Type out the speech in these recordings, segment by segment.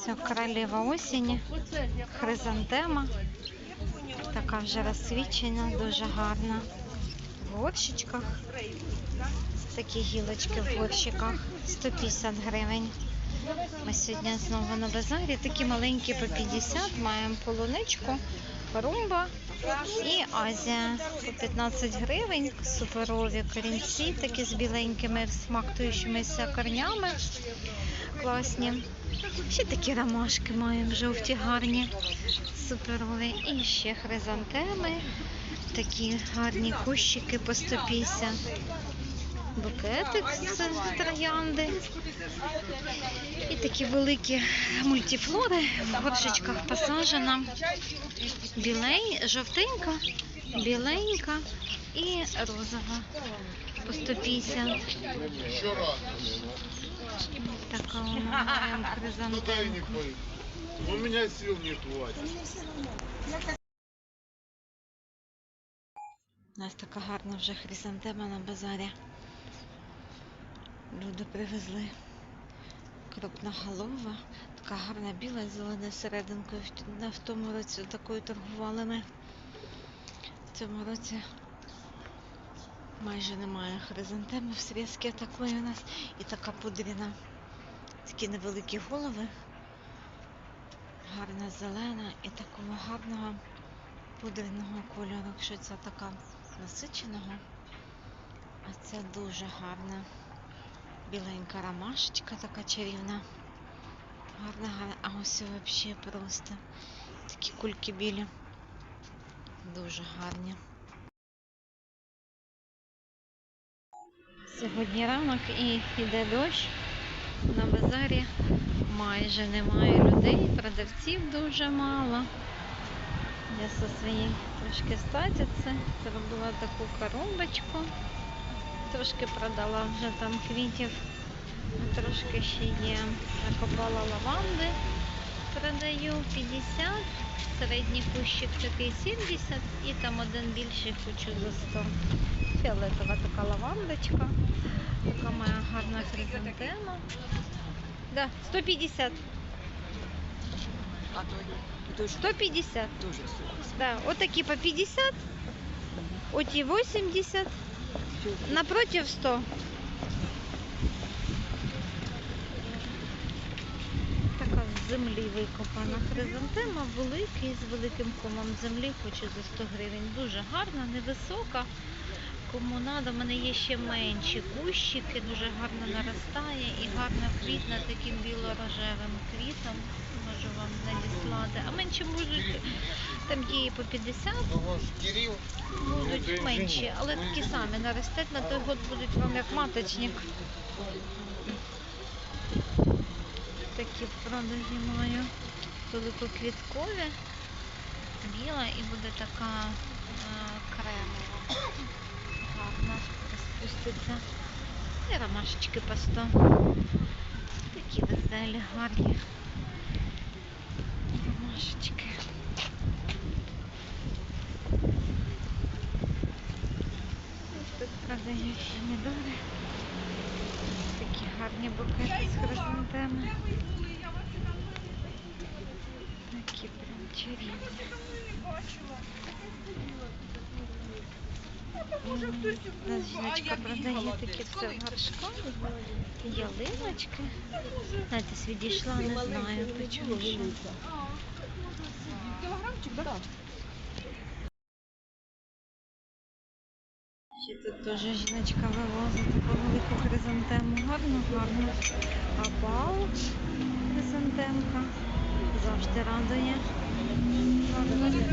Все, королева осені, хризантема. Така вже розсвічена, дуже гарна. В горщичках. Такі гілочки в горщиках. 150 гривень. Ми сьогодні знову на базарі. Такі маленькі по 50. Маємо полуничку, румба і Азія. По 15 гривень. Суперові корінці, такі з біленькими смактуючимися корнями. Класні. Ще такі ромашки маємо жовті гарні, суперові. І ще хризантеми. Такі гарні кущики по 150. Букетик з троянди. І такі великі мультифлори в горшечках посаджена. Білей, жовтенька, біленька і розова. По 150. Така маємо хризантемку. У меня сил не хватит. У нас така гарна вже хризантема на базарі. Люди привезли крупноголова. Така гарна біла з зеленою серединкою. В- тому році такою торгували ми. В цьому році майже немає хризантеми в срізки такої у нас. І така пудріна. Такі невеликі голови. Гарна зелена і такого гарного пудреного кольору, якщо це така насиченого. А це дуже гарна біленька ромашечка, така чарівна. Гарна, гарна. А ось взагалі просто такі кульки білі. Дуже гарні. Сьогодні ранок і йде дощ. На базарі майже немає людей, продавців дуже мало. Я со своєї трошки статиці зробила таку коробочку. Трошки продала вже там квітів, а трошки ще є. Накопала лаванди, продаю 50, середній кущик такий 70 і там один більший хочу за 100. Фіолетова така лавандочка. Така моя гарна хризантема. Да, 150. А то дуже 150. дуже сухо. Да, вот такие по 50, оті 80, Напротив 100. Така з землі викопана хризантема, великий, з великим комом землі, хоче за 100 гривень. Дуже гарна, невисока. Кому треба, в мене є ще менші кущики, дуже гарно наростає і гарно квітне таким біло-рожевим квітом. Можу вам надіслати. А менші можуть, там є по 50, будуть менші, але такі самі наростять на той год будуть вам як маточник. Такі в продажі маю. Великоквіткові, біла і буде така е, кремова. Гарна розпуститься. І ромашечки по 100. Такі веселі, гарні. Ромашечки. Ось Тут продають помідори. Такі гарні букети з хризантеми. Такі прям чарівні. М, Нас жіночка продає такі все в горшках. Ялиночки. Знаєте, відійшла, не знаю, почому що. Ще тут теж жіночка вивозить таку велику хризантему. Гарно, гарно. А бал хризантемка завжди радує. Гарно.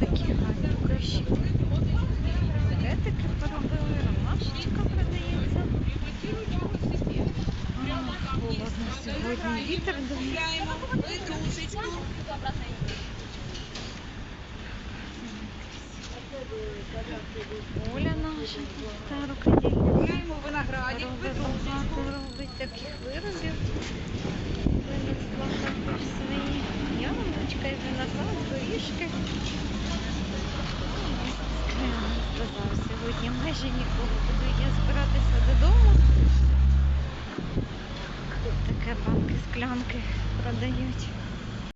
Такі гарні кущики. Букетики поробили, ромашечка продається. Холодно сьогодні. Вітер дує. Оля наша, та рукодільниця. Робить таких виробів. Яблучка і виноград, горішки. Сказав сьогодні майже нікого. Буду я збиратися додому. Таке банки, склянки продають.